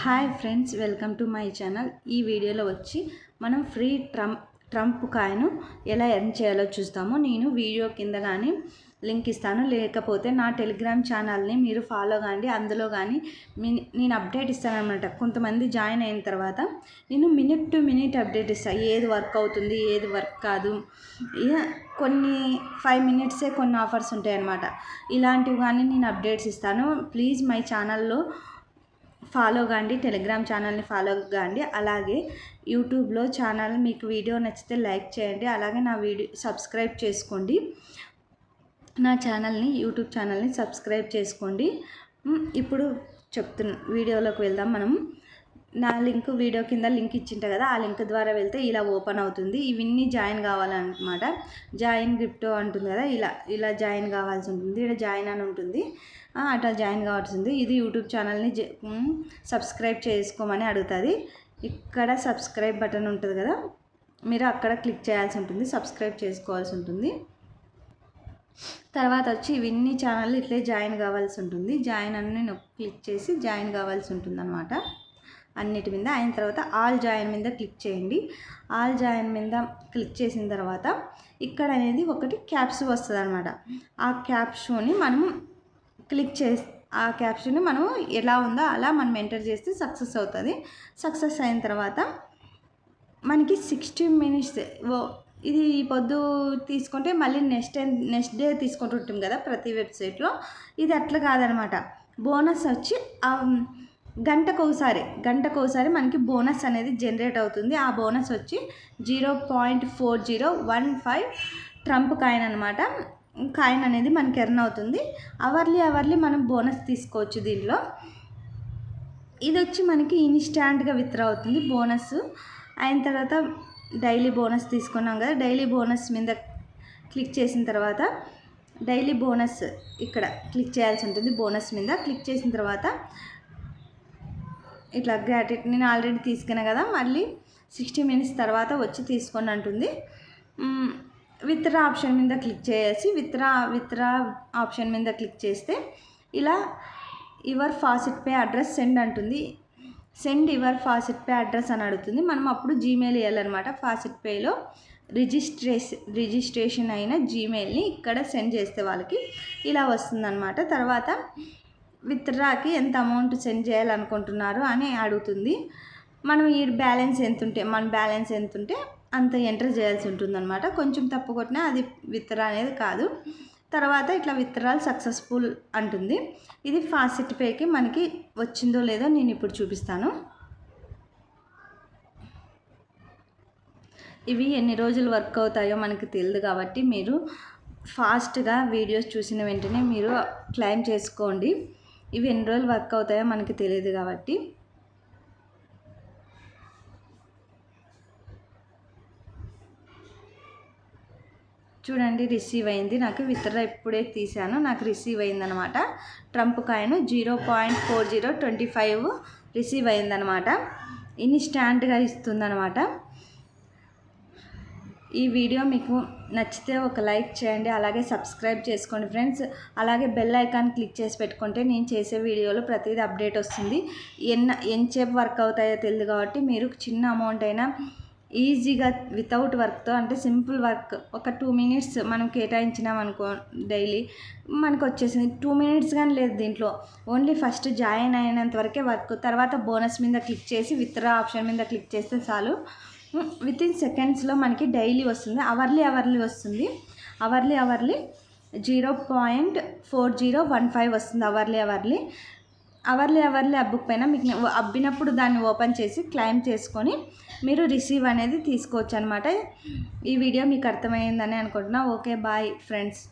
Hi friends welcome to my channel ఈ వీడియోలో వచ్చి మనం ఫ్రీ ట్రంప్ ట్రంప్ కాయను ఎలా ఎర్న్ చేయాలో చూస్తాము. నేను వీడియో కింద కానీ లింక్ ఇస్తాను. లేకపోతే నా టెలిగ్రామ్ ఛానల్ని మీరు ఫాలో కాండి. అందులో కానీ మీ నేను అప్డేట్ ఇస్తానమాట కొంతమంది జాయిన్ అయిన తర్వాత నేను మినిట్ టు మినిట్ అప్డేట్ ఇస్తాను ఏది వర్క్ అవుతుంది ఏది వర్క్ కాదు. ఇక కొన్ని ఫైవ్ మినిట్సే కొన్ని ఆఫర్స్ ఉంటాయి అన్నమాట ఇలాంటివి కానీ నేను అప్డేట్స్ ఇస్తాను. ప్లీజ్ మై ఛానల్లో ఫాలో కాండి టెలిగ్రామ్ ఛానల్ని ఫాలో కాండి. అలాగే యూట్యూబ్లో ఛానల్ మీకు వీడియో నచ్చితే లైక్ చేయండి. అలాగే నా వీడియో సబ్స్క్రైబ్ చేసుకోండి. నా ఛానల్ని యూట్యూబ్ ఛానల్ని సబ్స్క్రైబ్ చేసుకోండి. ఇప్పుడు చెప్తున్న వీడియోలోకి వెళ్దాం మనం. నా లింక్ వీడియో కింద లింక్ ఇచ్చింటా కదా ఆ లింక్ ద్వారా వెళ్తే ఇలా ఓపెన్ అవుతుంది. ఇవన్నీ జాయిన్ కావాలన్నమాట. జాయిన్ క్రిప్టో అంటుంది కదా ఇలా ఇలా జాయిన్ కావాల్సి ఉంటుంది. ఇక్కడ జాయిన్ అని ఉంటుంది. అట్లా జాయిన్ కావాల్సింది ఇది యూట్యూబ్ ఛానల్ని సబ్స్క్రైబ్ చేసుకోమని అడుగుతుంది. ఇక్కడ సబ్స్క్రైబ్ బటన్ ఉంటుంది కదా మీరు అక్కడ క్లిక్ చేయాల్సి ఉంటుంది సబ్స్క్రైబ్ చేసుకోవాల్సి ఉంటుంది. తర్వాత వచ్చి ఇవన్నీ ఛానల్ ఇట్లే జాయిన్ కావాల్సి ఉంటుంది. జాయిన్ అని నేను క్లిక్ చేసి జాయిన్ కావాల్సి ఉంటుంది అనమాట అన్నిటి మీద అయిన తర్వాత ఆల్ జాయిన్ మీద క్లిక్ చేయండి. ఆల్ జాయిన్ మీద క్లిక్ చేసిన తర్వాత ఇక్కడ అనేది ఒకటి క్యాప్స్ వస్తుంది అనమాట ఆ క్యాప్షూని మనం క్లిక్ చేసి ఆ క్యాప్షన్ని మనం ఎలా ఉందో అలా మనం ఎంటర్ చేస్తే సక్సెస్ అవుతుంది. సక్సెస్ అయిన తర్వాత మనకి సిక్స్టీ మినిట్స్ ఇది ఈ పొద్దు తీసుకుంటే మళ్ళీ నెక్స్ట్ టైం నెక్స్ట్ డే తీసుకుంటుంటాం కదా ప్రతి వెబ్సైట్లో. ఇది అట్లా కాదనమాట బోనస్ వచ్చి గంటకోసారి గంటకు ఒకసారి గంటకు ఒకసారి మనకి బోనస్ అనేది జనరేట్ అవుతుంది. ఆ బోనస్ వచ్చి zero point four zero one five Trump coin అనమాట కాయిన్ అనేది మనకి ఎర్న్ అవుతుంది. అవర్లీ అవర్లీ మనం బోనస్ తీసుకోవచ్చు దీనిలో ఇది వచ్చి మనకి ఇన్స్టాంట్గా విత్డ్రా అవుతుంది బోనస్. అయిన తర్వాత డైలీ బోనస్ తీసుకున్నాం కదా డైలీ బోనస్ మీద క్లిక్ చేసిన తర్వాత డైలీ బోనస్ ఇక్కడ క్లిక్ చేయాల్సి ఉంటుంది. బోనస్ మీద క్లిక్ చేసిన తర్వాత ఇట్లా గ్రాటిట్ నేను ఆల్రెడీ తీసుకున్నా కదా మళ్ళీ సిక్స్టీ మినిట్స్ తర్వాత వచ్చి తీసుకొని అంటుంది. విత్రా విత్డ్రా ఆప్షన్ మీద క్లిక్ చేసి విత్డ్రా విత్డ్రా ఆప్షన్ మీద క్లిక్ చేస్తే ఇలా your faucet pay address send అంటుంది. Send your faucet pay address అని అడుగుతుంది. మనం అప్పుడు జీమెయిల్ వేయాలన్నమాట ఫాసిట్ పేలో రిజిస్ట్రేషన్ రిజిస్ట్రేషన్ అయిన జీమెయిల్ని ఇక్కడ సెండ్ చేస్తే వాళ్ళకి ఇలా వస్తుందన్నమాట. తర్వాత విత్డ్రాకి ఎంత అమౌంట్ సెండ్ చేయాలనుకుంటున్నారు అని అడుగుతుంది. మనం ఈ బ్యాలెన్స్ ఎంత ఉంటే మన బ్యాలెన్స్ ఎంత ఉంటే అంత ఎంటర్ చేయాల్సి ఉంటుందన్నమాట. కొంచెం తప్పు కొట్టినా అది విత్డ్రా అనేది కాదు. తర్వాత ఇట్లా విత్డ్రాల్ సక్సెస్ఫుల్ అంటుంది. ఇది ఫాసిట్ పేకి మనకి వచ్చిందో లేదో నేను ఇప్పుడు చూపిస్తాను. ఇవి ఎన్ని రోజులు వర్క్ అవుతాయో మనకి తెలియదు కాబట్టి మీరు ఫాస్ట్గా వీడియోస్ చూసిన వెంటనే మీరు క్లైమ్ చేసుకోండి. ఇవి ఎన్ని రోజులు వర్క్ అవుతాయో మనకి తెలియదు కాబట్టి. చూడండి రిసీవ్ అయింది. నాకు విత్డ్రా ఇప్పుడే తీశాను. నాకు రిసీవ్ అయిందనమాట Trump coin zero point four zero twenty five receive అయిందనమాట ఇన్స్టాంట్గా ఇస్తుందనమాట ఈ వీడియో మీకు నచ్చితే ఒక లైక్ చేయండి అలాగే సబ్స్క్రైబ్ చేసుకోండి ఫ్రెండ్స్. అలాగే బెల్ ఐకాన్ క్లిక్ చేసి పెట్టుకుంటే నేను చేసే వీడియోలో ప్రతిదీ అప్డేట్ వస్తుంది. ఎన్న ఎంతసేపు వర్క్ అవుతాయో తెలియదు కాబట్టి మీరు చిన్న అమౌంట్ అయినా ఈజీగా వితౌట్ వర్క్తో అంటే సింపుల్ వర్క్ ఒక టూ మినిట్స్ మనం కేటాయించినాం అనుకో డైలీ మనకు వచ్చేసింది. టూ మినిట్స్ కానీ లేదు దీంట్లో. ఓన్లీ ఫస్ట్ జాయిన్ అయినంత వరకే వర్క్ తర్వాత బోనస్ మీద క్లిక్ చేసి విత్డ్రా ఆప్షన్ మీద క్లిక్ చేస్తే చాలు. విత్ ఇన్ సెకండ్స్లో మనకి డైలీ వస్తుంది. అవర్లీ అవర్లీ వస్తుంది. Hourly hourly zero point four zero one five వస్తుంది. అవర్లీ అవర్లీ అవర్లీ అవర్లీ అబ్బుకు పైన మీకు అబ్బినప్పుడు దాన్ని ఓపెన్ చేసి క్లైమ్ చేసుకొని మీరు రిసీవ్ అనేది తీసుకోవచ్చు అనమాట ఈ వీడియో మీకు అర్థమైందని అనుకుంటున్నా. Okay bye friends